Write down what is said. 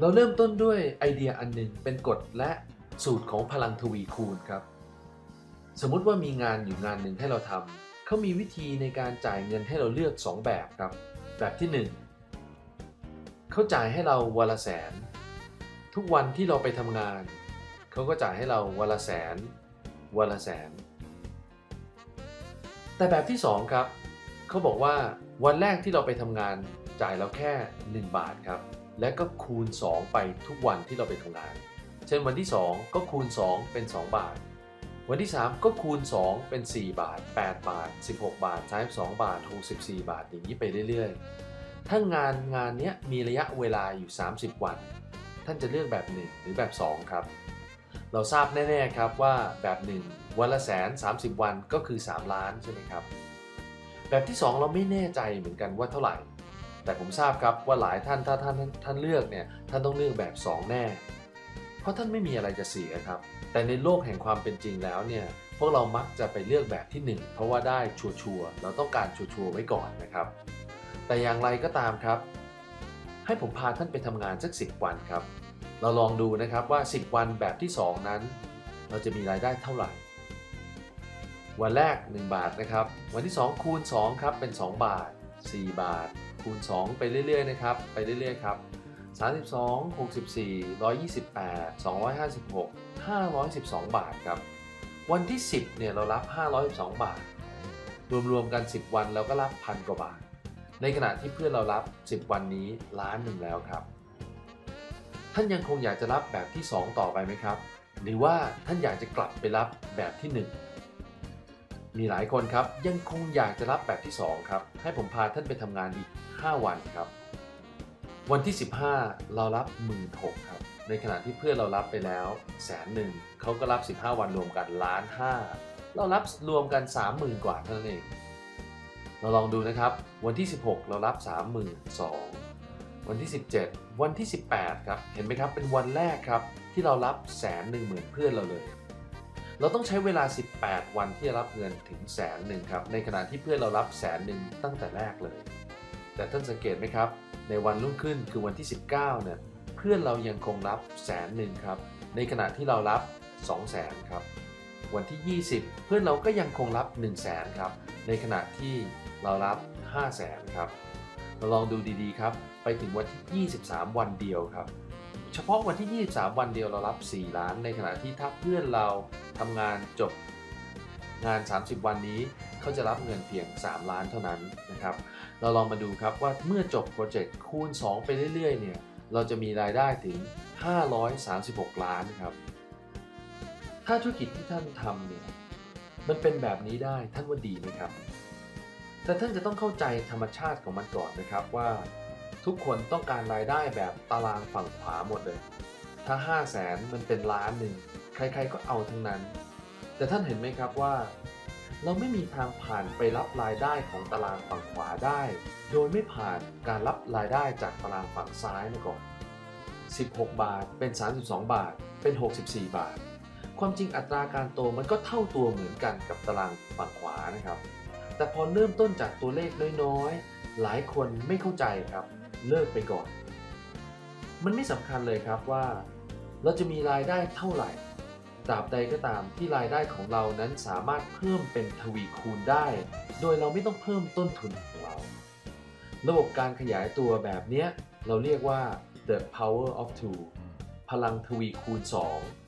เราเริ่มต้นด้วยไอเดียอันหนึ่งเป็นกฎและสูตรของพลังทวีคูณครับ สมมุติว่ามีงานอยู่งานหนึ่งให้เราทำเขามีวิธีในการจ่ายเงินให้เราเลือก 2 แบบครับ แบบที่ 1 เขาจ่ายให้เราวันละแสน ทุกวันที่เราไปทำงาน เขาก็จ่ายให้เราวันละแสนวันละแสน แต่แบบที่ 2 ครับ เขาบอกว่าวันแรกที่เราไปทำงานจ่ายเราแค่ 1 บาทครับ และก็คูณ 2 ไปทุกวันที่เราไปทำงาน เช่นวันที่ 2 ก็คูณ 2 เป็น 2 บาท วันที่ 3 ก็คูณ 2 เป็น 4 บาท 8 บาท 16 บาท 32 บาท 64 บาท อย่างนี้ไปเรื่อยๆ ถ้างานงานนี้มีระยะเวลาอยู่ 30 วัน ท่านจะเลือกแบบ 1 หรือแบบ 2 ครับ เราทราบแน่ๆครับว่าแบบ 1 วันละแสน30 วันก็คือ 3 ล้านใช่ไหมครับ แบบที่ 2 เราไม่แน่ใจเหมือนกันว่าเท่าไหร่ แต่ผมทราบครับว่าหลายท่านถ้าท่านท่านเลือกเนี่ยท่านต้องเลือกแบบ 2 แน่ เพราะท่านไม่มีอะไรจะเสียครับ แต่ในโลกแห่งความเป็นจริงแล้วเนี่ยพวกเรามักจะไปเลือกแบบที่ 1 เพราะว่าได้ชัวร์ๆเราต้องการชัวร์ๆไว้ก่อนนะครับ แต่อย่างไรก็ตามครับ ให้ผมพาท่านไปทำงานสัก 10 วันครับ เราลองดูนะครับว่า 10 วันแบบที่ 2 นั้น เราจะมีรายได้เท่าไหร่ วันแรก 1 บาทนะครับ วันที่ 2 คูณ2ครับเป็น 2 บาท 4 บาท คูณ 2 ไปเรื่อยๆนะครับ ไปเรื่อยๆครับ 32 64 128 256 512 บาทครับ วันที่ 10 เนี่ยเรารับ 512 บาท รวมๆกัน 10 วันเราก็รับพันกว่าบาท ในขณะที่เพื่อนเรารับ 10 วันนี้ล้านหนึ่งแล้วครับ ท่านยังคงอยากจะรับแบบที่ 2 ต่อไปไหมครับ หรือว่าท่านอยากจะกลับไปรับแบบที่ 1 มีหลายคนครับยังคงอยากจะรับแบบที่ 2 ครับ ให้ผมพาท่านไปทำงานอีก 5 วันครับ วันที่ 15 เรารับ1 6ื่นครับ ในขณะที่เพื่อนเรารับไปแล้วแสนหนึ่งเขาก็รับ 15 วันรวมกันล้านห้าเรารับรวมกัน 30,000 กว่าเท่านั้นเอง เราลองดูนะครับ วันที่ 16 เรารับ 32,000 วันที่ 17 วันที่ 18 ครับ เห็นไหมครับ เป็นวันแรกครับ ที่เรารับแสนหนึ่งหมื่นเพื่อนเราเลย เราต้องใช้เวลา 18 วันที่จะรับเงินถึงแสนหนึ่งครับ ในขณะที่เพื่อนเรารับแสนหนึ่งตั้งแต่แรกเลย แต่ท่านสังเกตไหมครับ ในวันรุ่งขึ้นคือวันที่ 19 เนี่ย เพื่อนเรายังคงรับแสนหนึ่งครับ ในขณะที่เรารับ 2 0 0แสนครับ วันที่ 20 เพื่อนเราก็ยังคงรับ 1 0 0 0 0แสนครับ ในขณะที่เรารับ 5 0 0แสนครับ เราลองดูดีๆครับ ไปถึงวันที่ 23 วันเดียวครับ เฉพาะวันที่ 23 วันเดียวเรารับ 4 ล้าน ในขณะที่ถ้าเพื่อนเรา ทำงานจบงาน 30 วันนี้เขาจะรับเงินเพียง 3 ล้านเท่านั้นนะครับ เราลองมาดูครับว่าเมื่อจบโปรเจกต์คูณ 2 ไปเรื่อยๆ เนี่ย เราจะมีรายได้ถึง 536 ล้านครับ ถ้าธุรกิจที่ท่านทำเนี่ย มันเป็นแบบนี้ได้ท่านว่าดีไหมครับ แต่ท่านจะต้องเข้าใจธรรมชาติของมันก่อนนะครับว่าทุกคนต้องการรายได้แบบตารางฝั่งขวาหมดเลย ถ้า 5 0 0แสนมันเป็นล้านหนึ่ง ใครๆก็เอาทั้งนั้น แต่ท่านเห็นไหมครับว่า เราไม่มีทางผ่านไปรับรายได้ของตารางฝั่งขวาได้ โดยไม่ผ่านการรับรายได้จากตารางฝั่งซ้ายมาก่อน16 บาทเป็น 32 บาท เป็น 64 บาท ความจริงอัตราการโตมันก็เท่าตัวเหมือนกันกับตารางฝั่งขวานะครับ แต่พอเริ่มต้นจากตัวเลขน้อยๆ หลายคนไม่เข้าใจครับ เลิกไปก่อน มันไม่สำคัญเลยครับว่า เราจะมีรายได้เท่าไหร่ ตราบใดก็ตามที่รายได้ของเรานั้นสามารถเพิ่มเป็นทวีคูณได้ โดยเราไม่ต้องเพิ่มต้นทุนของเรา ระบบการขยายตัวแบบนี้เราเรียกว่า the power of two พลังทวีคูณ 2